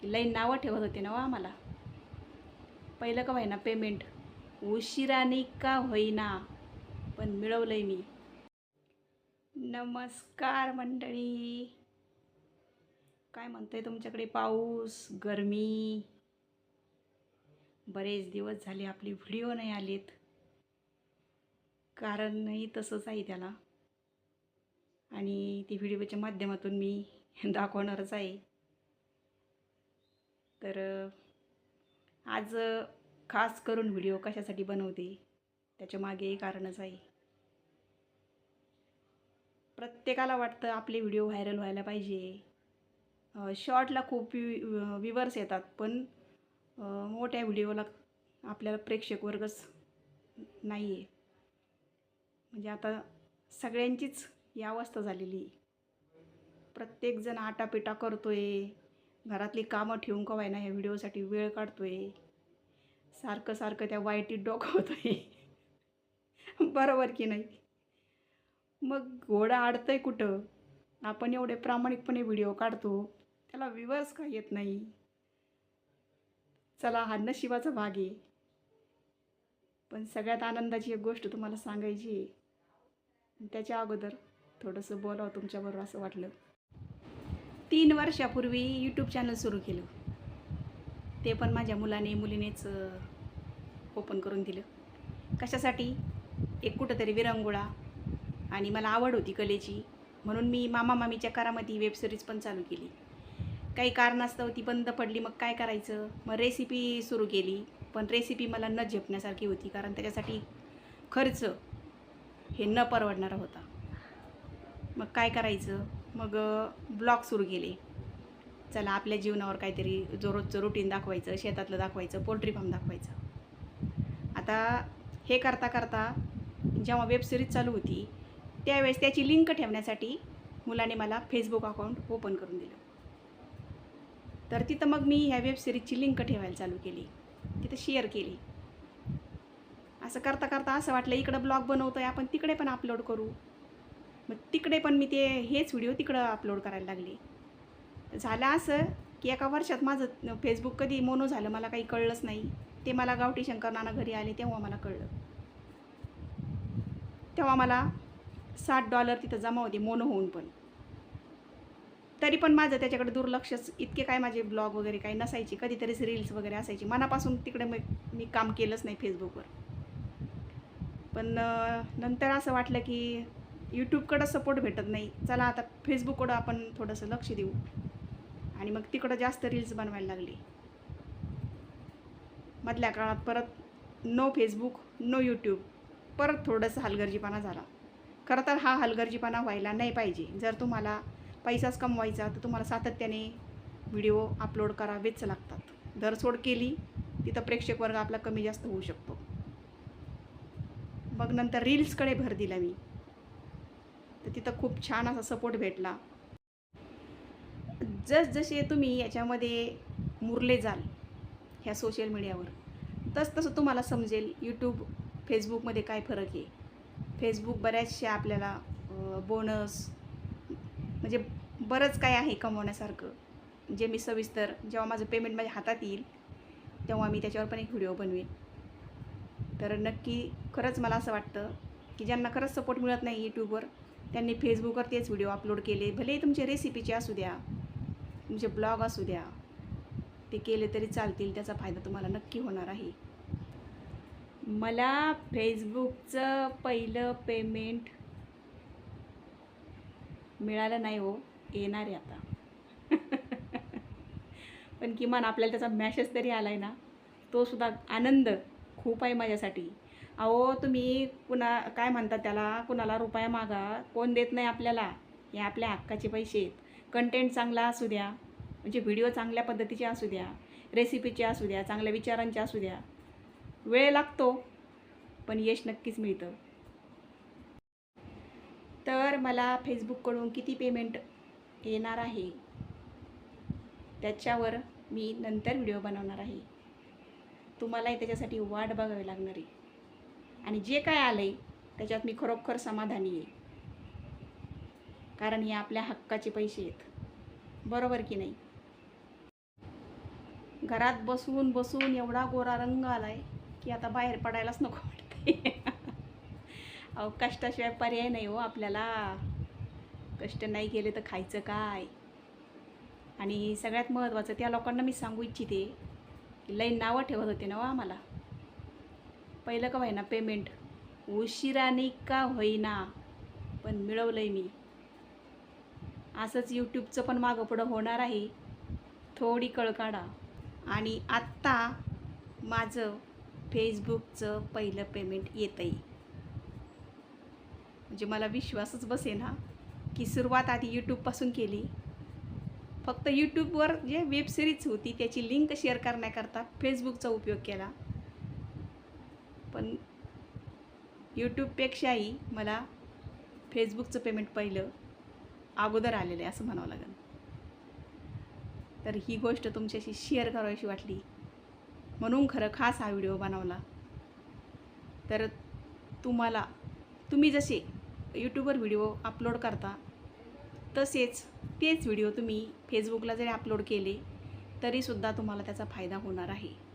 की लई नावं ठेवत होते ना वा आम्हाला. पहिलं का होईना पेमेंट उशिराने का होईना? पण मिळवलंय मी. नमस्कार मंडळी. काय म्हणतोय तुमच्याकडे पाऊस गरमी? बरेच दिवस झाले आपली व्हिडिओ नाही आलेत. कारणही तसंच आहे त्याला. आणि ती व्हिडिओच्या माध्यमातून मी दाखवणारच आहे. तर आज खास करून व्हिडिओ कशासाठी बनवते? त्याच्यामागे कारणच आहे. प्रत्येकाला वाटतं आपले व्हिडिओ व्हायरल व्हायला पाहिजे. शॉर्टला खूप वि विवर्स येतात पण मोठ्या व्हिडिओला आपल्याला प्रेक्षक वर्गच नाही आहे म्हणजे आता सगळ्यांचीच ही अवस्था झालेली प्रत्येकजण आटापिटा करतो आहे घरातली कामं ठेवून का व्हायना ह्या व्हिडिओसाठी वेळ काढतोय? सारखं सारखं त्या वाईटीत डोकं आहे बरोबर की नाही? मग घोडा आडतंय कुठं? आपण एवढे प्रामाणिकपणे व्हिडिओ काढतो त्याला विवर्स का येत नाही? चला हा नशिबाचा भाग आहे. पण सगळ्यात आनंदाची एक गोष्ट तुम्हाला सांगायची आहे. त्याच्या अगोदर थोडंसं बोलावं तुमच्याबरोबर असं वाटलं. तीन वर्षापूर्वी यूट्यूब चॅनल सुरू केलं. ते पण माझ्या मुलाने मुलीनेच ओपन करून दिलं. कशासाठी? एक कुठंतरी विरंगुळा आणि मला आवड होती कलेची. म्हणून मी मामा मामीच्या कारामध्ये वेबसिरीज पण चालू केली. काही कारणास्तव ती बंद पडली मग काय करायचं? मग रेसिपी सुरू केली. पण रेसिपी मला न झेपण्यासारखी होती कारण त्याच्यासाठी खर्च हे न परवडणारा होता. मग काय करायचं? मग ब्लॉग सुरू केले. चला आपल्या जीवनावर काहीतरी जो रोजचं रुटीन दाखवायचं शेतातलं दाखवायचं पोल्ट्री फार्म दाखवायचं. आता हे करता करता जेव्हा वेबसिरीज चालू होती त्यावेळेस त्याची लिंक ठेवण्यासाठी मुलाने मला फेसबुक अकाउंट ओपन करून दिलं. तर तिथं मग मी ह्या वेबसिरीजची लिंक ठेवायला चालू केली. तिथं शेअर केली. असं करता करता असं वाटलं इकडं ब्लॉग बनवतो आहे आपण तिकडे पण अपलोड करू. मग तिकडे पण मी ते हेच व्हिडिओ तिकडं अपलोड करायला लागले. झालं असं की एका वर्षात माझं फेसबुक कधी मोनो झालं मला काही कळलंच नाही. ते मला गावठी शंकर नाना घरी आले तेव्हा मला कळलं. तेव्हा मला साठ डॉलर तिथं जमा होते मोनो होऊन पण. तरी पण माझं त्याच्याकडे दुर्लक्षच इतके काय माझे ब्लॉग वगैरे काही नसायचे. कधीतरीच रील्स वगैरे असायची. मनापासून तिकडे मग मी काम केलंच नाही फेसबुकवर पण नंतर असं वाटलं की यूट्यूबकडं सपोर्ट भेटत नाही. चला आता फेसबुककडं आपण थोडंसं लक्ष देऊ. आणि मग तिकडं जास्त रील्स बनवायला लागले. मधल्या काळात परत नो फेसबुक नो यूट्यूब परत थोडंसं हलगर्जीपणा झाला. खरं तर हा हलगर्जीपणा व्हायला नाही पाहिजे. जर तुम्हाला पैसाच कमवायचा तर तुम्हाला सातत्याने व्हिडिओ अपलोड करावेच लागतात. धरसोड केली तिथं प्रेक्षक वर्ग आपला कमी जास्त होऊ शकतो. मग नंतर रील्सकडे भर दिला मी. तर तिथं खूप छान असा सपोर्ट भेटला. जसजसे तुम्ही याच्यामध्ये मुरले जाल ह्या सोशल मीडियावर तस तसं तुम्हाला समजेल यूट्यूब फेसबुकमध्ये काय फरक आहे. फेसबुक बऱ्याचशा आपल्याला बोनस म्हणजे बरंच काय आहे कमवण्यासारखं. जे मी सविस्तर जेव्हा माझं पेमेंट माझ्या हातात येईल तेव्हा मी त्याच्यावर पण एक व्हिडिओ बनवेन. तर नक्की खरंच मला असं वाटतं की ज्यांना खरंच सपोर्ट मिळत नाही यूट्यूबवर त्यांनी फेसबुकवर तेच व्हिडिओ अपलोड केले. भले तुमचे रेसिपीचे असू द्या तुमचे ब्लॉग असू द्या ते केले तरी चालतील त्याचा फायदा तुम्हाला नक्की होणार आहे. मला फेसबुकचं पहिलं पेमेंट मिळालं नाही हो येणार आहे आता. पण किमान आपल्याला त्याचा मॅसेज तरी आला आहे ना तोसुद्धा आनंद खूप आहे माझ्यासाठी. अहो तुम्ही कुणा काय म्हणतात त्याला? कुणाला रुपया मागा? कोण देत नाही आपल्याला? हे आपल्या हक्काचे पैसे आहेत. कंटेंट चांगला असू द्या. म्हणजे व्हिडिओ चांगल्या पद्धतीचे असू द्या. रेसिपीचे असू द्या. चांगल्या विचारांचे असू द्या. वेळ लागतो पण यश नक्कीच मिळतं. तर मला फेसबुककडून किती पेमेंट येणार आहे? त्याच्यावर मी नंतर व्हिडिओ बनवणार आहे. तुम्हालाही त्याच्यासाठी वाट बघावी लागणार आहे. आणि जे काय आलं आहे त्याच्यात मी खरोखर समाधानी आहे. कारण हे आपल्या हक्काचे पैसे आहेत. बरोबर की नाही? घरात बसून बसून एवढा गोरा रंग आलाय की आता बाहेर पडायलाच नको वाटते अहो कष्टाशिवाय पर्याय नाही हो आपल्याला. कष्ट नाही केले तर खायचं काय? आणि सगळ्यात महत्त्वाचं त्या लोकांना मी सांगू इच्छिते की लई नावं ठेवत होते ना हो आम्हाला. पहिलं का होईना पेमेंट उशिराने का होईना पण मिळवलं आहे मी. असंच यूट्यूबचं पण मागं पुढं होणार आहे. थोडी कळकाडा आणि आत्ता माझं फेसबुकचं पहिलं पेमेंट येतं आहे म्हणजे मला विश्वासच बसे ना की सुरुवात आधी यूट्यूबपासून केली. फक्त यूट्यूबवर जे वेबसिरीज होती त्याची लिंक शेअर करण्याकरता फेसबुकचा उपयोग केला. पण यूट्यूबपेक्षाही मला फेसबुकचं पेमेंट पहिलं अगोदर आलेलं आहे असं म्हणावं लागेल. तर ही गोष्ट तुमच्याशी शेअर करावीशी वाटली. म्हणून खरं खास हा व्हिडिओ बनवला. तर तुम्हाला तुम्ही जसे यूट्यूबवर व्हिडिओ अपलोड करता तसेच तेच व्हिडिओ तुम्ही फेसबुकला जरी अपलोड केले तरीसुद्धा तुम्हाला त्याचा फायदा होणार आहे.